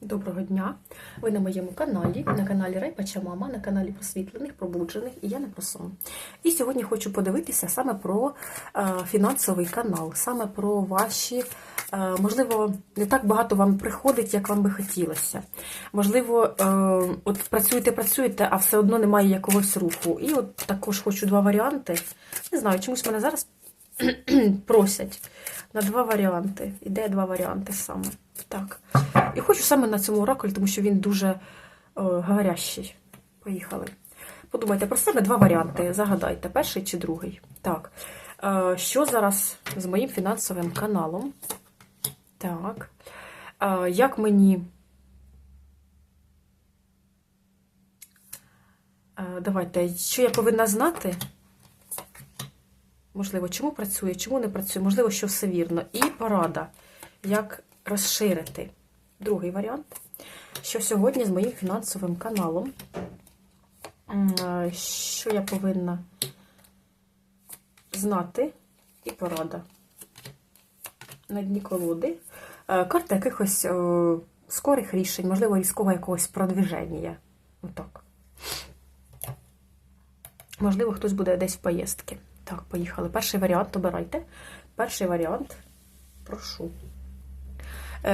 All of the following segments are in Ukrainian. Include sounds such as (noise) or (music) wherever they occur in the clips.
Доброго дня! Ви на моєму каналі, на каналі Райпача Мама, на каналі просвітлених, пробуджених і я не про сон. І сьогодні хочу подивитися саме про е, фінансовий канал, саме про ваші, е, можливо, не так багато вам приходить, як вам би хотілося. Можливо, е, от працюєте, працюєте, а все одно немає якогось руху. І от також хочу два варіанти. Не знаю, чомусь мене зараз (clears throat) просять на два варіанти. Іде два варіанти саме. Так. І хочу саме на цьому оракулі, тому що він дуже о, говорящий. Поїхали. Подумайте про себе два варіанти. Загадайте, перший чи другий. Так. Е, що зараз з моїм фінансовим каналом? Так. Е, як мені. Е, давайте, що я повинна знати? Можливо, чому працює, чому не працює, можливо, що все вірно. І порада, як розширити. Другий варіант. Що сьогодні з моїм фінансовим каналом, що я повинна знати, і порада. На дні колоди. Карта якихось о, скорих рішень, можливо, різкого якогось продвіження. Отак. Можливо, хтось буде десь в поїздки. Так, поїхали. Перший варіант обирайте. Перший варіант. Прошу.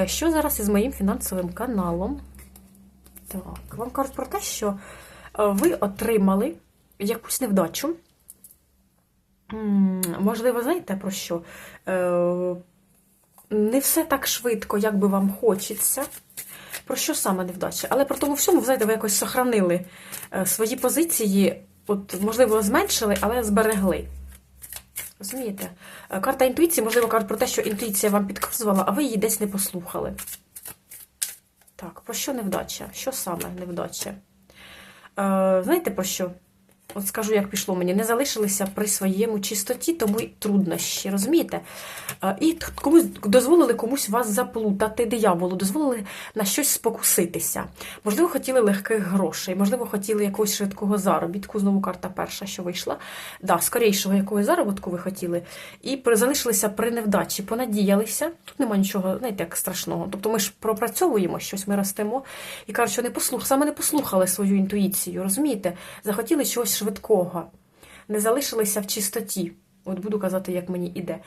Що зараз із моїм фінансовим каналом? Так, вам кажуть про те, що ви отримали якусь невдачу. Можливо, знаєте про що? Не все так швидко, як би вам хочеться. Про що саме невдача? Але при тому всьому, знаєте, ви якось сохранили свої позиції, от, можливо, зменшили, але зберегли. Розумієте? Карта інтуїції, можливо, кажуть про те, що інтуїція вам підказувала, а ви її десь не послухали. Так, про що невдача? Що саме невдача? Е, знаєте про що? От скажу, як пішло мені, не залишилися при своєму чистоті, тому й труднощі, розумієте? І комусь дозволили комусь вас заплутати, дияволу, дозволили на щось спокуситися. Можливо, хотіли легких грошей, можливо, хотіли якогось швидкого заробітку. Знову карта перша, що вийшла. Да, скорейшого якогось заробітку ви хотіли. І залишилися при невдачі, понадіялися. Тут нема нічого, знаєте, як страшного. Тобто ми ж пропрацьовуємо щось, ми ростемо і кажуть, що не послух, саме не послухали свою інтуїцію, розумієте? Захотіли щось швидкого, не залишилися в чистоті. От буду казати, як мені іде.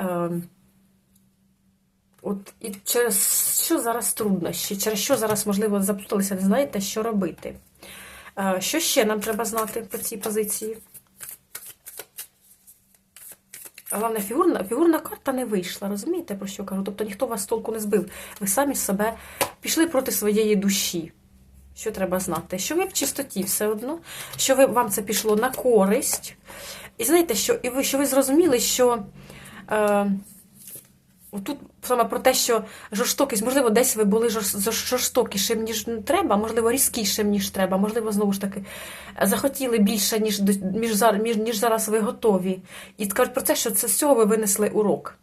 Е, От і через що зараз труднощі, через що зараз, можливо, заплуталися, не знаєте, що робити. Е, що ще нам треба знати по цій позиції? Головне, фігурна фігурна карта не вийшла, розумієте, про що кажу? Тобто ніхто вас толку не збив. Ви самі себе пішли проти своєї душі. Що треба знати? Що ви в чистоті все одно, що ви, вам це пішло на користь. І знаєте, що і ви, що ви зрозуміли, що е, тут саме про те, що жорстокість, можливо, десь ви були жорстокішим, ніж треба, можливо, різкішим, ніж треба, можливо, знову ж таки, захотіли більше, ніж, ніж, ніж, ніж зараз ви готові. І кажуть про те, що це з цього ви винесли урок.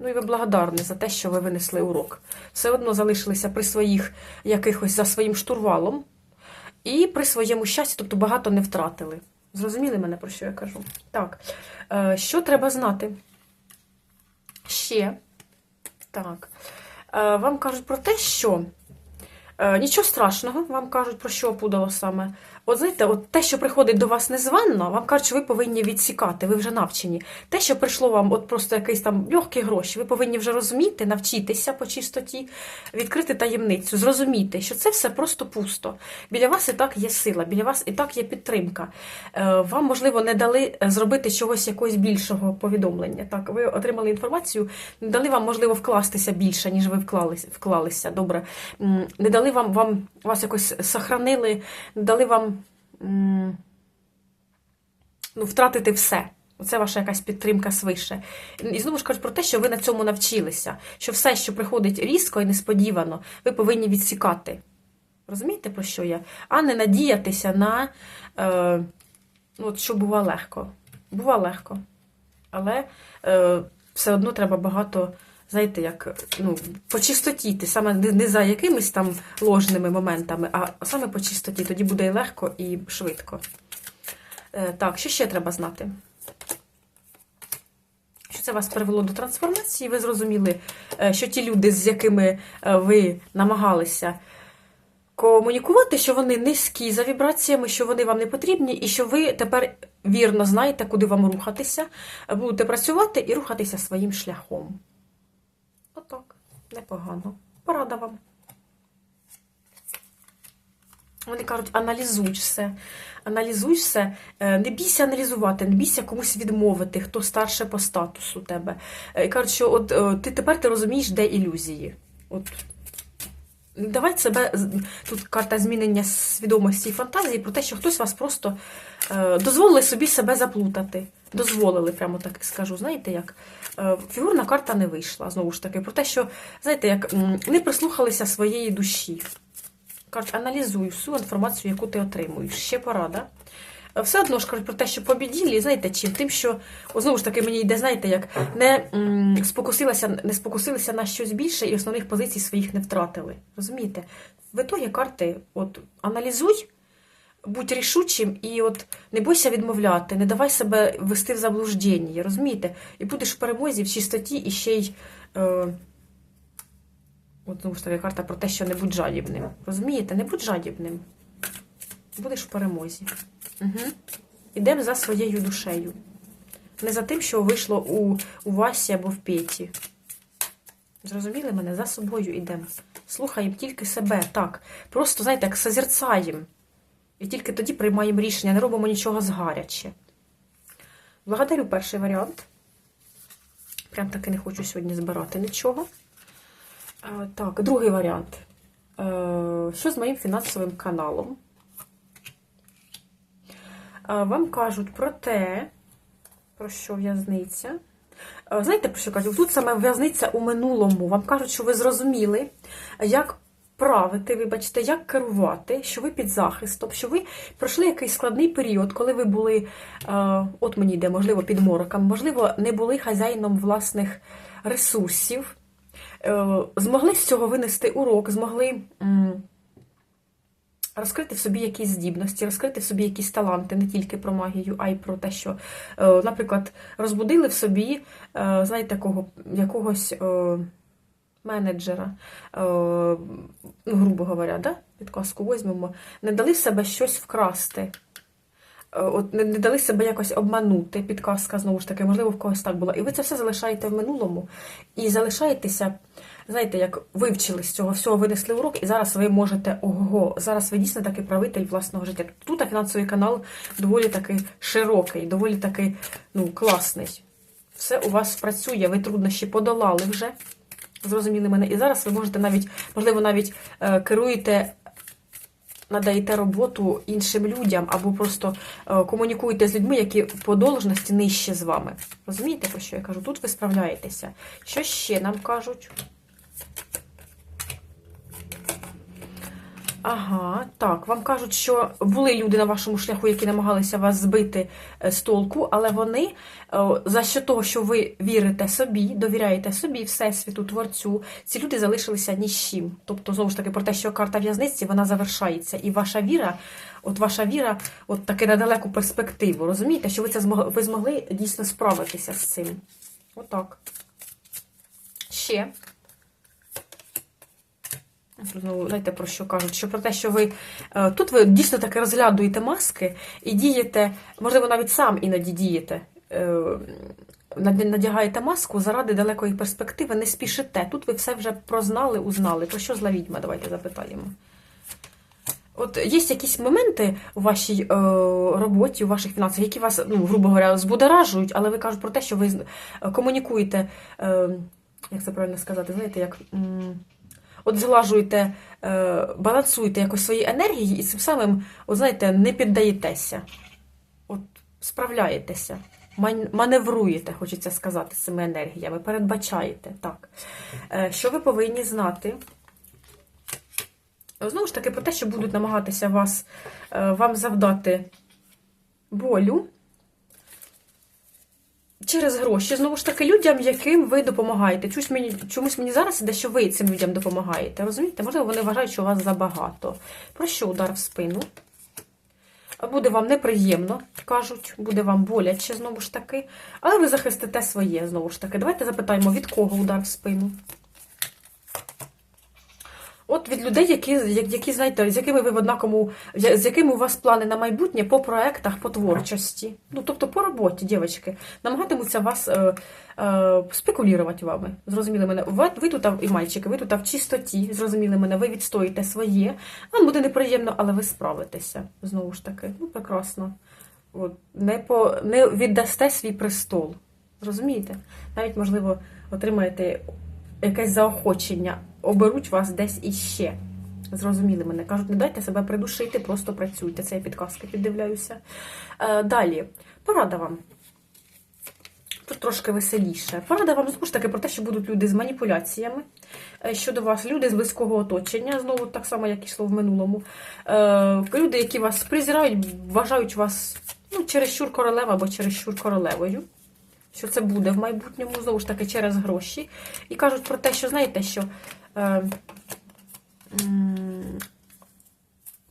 Ну і ви благодарні за те, що ви винесли урок. Все одно залишилися при своїх якихось за своїм штурвалом і при своєму щасті, тобто багато не втратили. Зрозуміли мене, про що я кажу? Так, е, що треба знати? Ще. Так. Е, вам кажуть про те, що нічого страшного, вам кажуть, про що опудало саме. От знаєте, от те, що приходить до вас незвано, вам кажуть, що ви повинні відсікати, ви вже навчені. Те, що прийшло вам, от просто якийсь там легкі гроші, ви повинні вже розуміти, навчитися по чистоті, відкрити таємницю, зрозуміти, що це все просто пусто. Біля вас і так є сила, біля вас і так є підтримка. Е, вам, можливо, не дали зробити чогось якогось більшого повідомлення. Так, ви отримали інформацію, не дали вам, можливо, вкластися більше, ніж ви вклалися. Добре. Не дали вам, вам вас якось сохранили, дали вам ну, втратити все. Оце ваша якась підтримка свише. І знову ж кажуть про те, що ви на цьому навчилися, що все, що приходить різко і несподівано, ви повинні відсікати. Розумієте, про що я? А не надіятися на е, ну, от що бува легко. Бува легко. Але е, все одно треба багато знаєте, як ну, по чистоті, саме не за якимись там ложними моментами, а саме по чистоті. Тоді буде і легко, і швидко. Е, Так, що ще треба знати? Що Це вас привело до трансформації. Ви зрозуміли, е, що ті люди, з якими е, ви намагалися комунікувати, що вони низькі за вібраціями, що вони вам не потрібні, і що ви тепер вірно знаєте, куди вам рухатися, будете працювати і рухатися своїм шляхом. Отак, непогано. Порада вам. Вони кажуть, аналізуй все. Аналізуй все. Е, Не бійся аналізувати, не бійся комусь відмовити, хто старше по статусу тебе. Е, І кажуть, що от е, ти тепер ти розумієш, де ілюзії. От Давайте себе тут карта змінення свідомості і фантазії про те, що хтось вас просто дозволили собі себе заплутати. Дозволили, прямо так скажу. Знаєте, як е, фігурна карта не вийшла. Знову ж таки, про те, що знаєте, як не прислухалися своєї душі. Кажуть, аналізуй всю інформацію, яку ти отримуєш. Ще порада. Е, Все одно ж кажуть про те, що побіділі, знаєте чим? Тим, що о, знову ж таки мені йде, знаєте, як не м, спокусилися, не спокусилися на щось більше і основних позицій своїх не втратили. Розумієте? В ітогі карти от аналізуй, будь рішучим і от не бойся відмовляти, не давай себе вести в заблуждення, розумієте? І будеш в перемозі, в чистоті і ще й. Е, От ж таки карта про те, що не будь жадібним. Розумієте? Не будь жадібним. Будеш в перемозі. Угу. Ідемо за своєю душею. Не за тим, що вийшло у, у Васі або в Петі. Зрозуміли мене? За собою йдемо. Слухаємо тільки себе. Так. Просто, знаєте, як созерцаємо. І тільки тоді приймаємо рішення, не робимо нічого згаряче. Благодарю перший варіант. Прям таки не хочу сьогодні збирати нічого. Е, Так, другий варіант. Е, Що з моїм фінансовим каналом? Е, Вам кажуть про те, про що в'язниця. Знаєте, про що кажуть? Тут саме в'язниця у минулому. Вам кажуть, що ви зрозуміли, як правити, вибачте, як керувати, що ви під захистом, що ви пройшли якийсь складний період, коли ви були, е, от мені йде, можливо, під мороком, можливо, не були хазяїном власних ресурсів. Е, Змогли з цього винести урок, змогли розкрити в собі якісь здібності, розкрити в собі якісь таланти, не тільки про магію, а й про те, що, е, наприклад, розбудили в собі, знаєте, такого якогось менеджера, е, ну, грубо говоря, да? підказку візьмемо, не дали себе щось вкрасти. Е, От не, дали себе якось обманути, підказка знову ж таки, можливо, в когось так була. І ви це все залишаєте в минулому і залишаєтеся, знаєте, як вивчили з цього всього, винесли урок, і зараз ви можете ого, зараз ви дійсно таки правитель власного життя. Тут фінансовий канал доволі таки широкий, доволі таки ну, класний. Все у вас працює, ви труднощі подолали вже. Зрозуміли мене. І зараз ви можете навіть, можливо, навіть е, керуєте надаєте роботу іншим людям або просто е, комунікуєте з людьми, які по должності нижче з вами. Розумієте, про що я кажу? Тут ви справляєтеся. Що ще нам кажуть? Ага, так, вам кажуть, що були люди на вашому шляху, які намагалися вас збити е, з толку, але вони за що того, що ви вірите собі, довіряєте собі, всесвіту, творцю, ці люди залишилися ні з чим. Тобто, знову ж таки, про те, що карта в'язниці вона завершається, і ваша віра, от ваша віра, от таки на далеку перспективу. Розумієте, що ви це змогли, ви змогли дійсно справитися з цим. Отак. Ще. Знаєте, про що кажуть? Що про те, що ви е, тут ви дійсно таки розглядуєте маски і дієте, можливо, навіть сам іноді дієте, е, надягаєте маску заради далекої перспективи, не спішите. Тут ви все вже прознали, узнали. Про що зла відьма? Давайте запитаємо. От є якісь моменти у вашій е, роботі, у ваших фінансах, які вас, ну, грубо говоря, збудоражують, але ви кажуть про те, що ви комунікуєте, е, як це правильно сказати, знаєте, як. м, От зглажуєте, балансуєте якось свої енергії і цим самим, от знаєте, не піддаєтеся. От справляєтеся, маневруєте, хочеться сказати, цими енергіями, передбачаєте. Так. Е, що ви повинні знати? Знову ж таки, про те, що будуть намагатися вас, е, вам завдати болю через гроші. Знову ж таки, людям, яким ви допомагаєте. Чомусь мені, чомусь мені зараз іде, що ви цим людям допомагаєте. Розумієте? Можливо, вони вважають, що у вас забагато. Про що удар в спину? Буде вам неприємно, кажуть, буде вам боляче знову ж таки, але ви захистите своє знову ж таки. Давайте запитаємо, від кого удар в спину. От від людей, які, які знаєте, з якими ви в однакому, з якими у вас плани на майбутнє по проектах, по творчості. Ну, тобто по роботі, дівчатки, намагатимуться вас е, е, спекулювати вами. Зрозуміли мене? Ви, ви тут, і мальчики, ви тут в чистоті, зрозуміли мене, ви відстоїте своє. Вам буде неприємно, але ви справитеся. Знову ж таки, ну прекрасно. От, не, по, не віддасте свій престол. Розумієте? Навіть, можливо, отримаєте якесь заохочення, оберуть вас десь іще. Зрозуміли мене. Кажуть, не дайте себе придушити, просто працюйте. Це я підказки піддивляюся. Е, далі, порада вам. Тут трошки веселіше. Порада вам знову ж таки про те, що будуть люди з маніпуляціями е, щодо вас, люди з близького оточення, знову так само, як йшло в минулому. Е, люди, які вас презирають, вважають вас ну, чересчур королева або чересчур королевою. Що це буде в майбутньому, знову ж таки, через гроші. І кажуть про те, що знаєте, що. Е,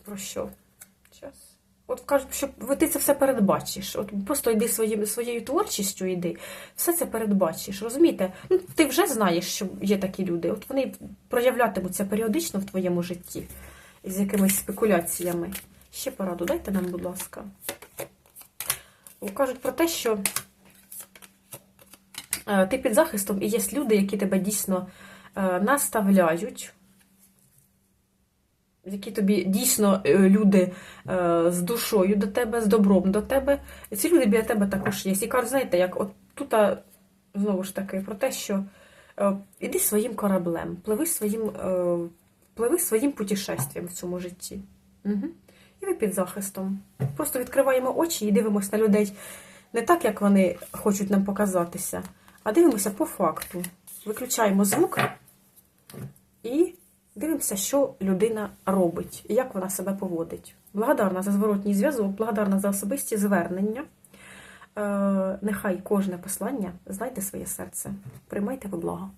про що? Час. От кажуть, що ти це все передбачиш. От просто йди своїм, своєю творчістю, йди, все це передбачиш. Розумієте? Ну, ти вже знаєш, що є такі люди. От вони проявлятимуться періодично в твоєму житті з якимись спекуляціями. Ще пораду дайте нам, будь ласка. Кажуть про те, що е, ти під захистом і є люди, які тебе дійсно наставляють які тобі дійсно е, люди е, з душою до тебе, з добром до тебе. І ці люди біля тебе також є. І кажуть, знаєте, як от тут знову ж таки про те, що е, іди своїм кораблем, пливи своїм, е, пливи своїм путешествием в цьому житті. Угу. І ви під захистом. Просто відкриваємо очі і дивимося на людей не так, як вони хочуть нам показатися, а дивимося по факту. Виключаємо звук і дивимося, що людина робить і як вона себе поводить. Благодарна за зворотній зв'язок, благодарна за особисті звернення. Е, нехай кожне послання знайде своє серце. Приймайте ви благо.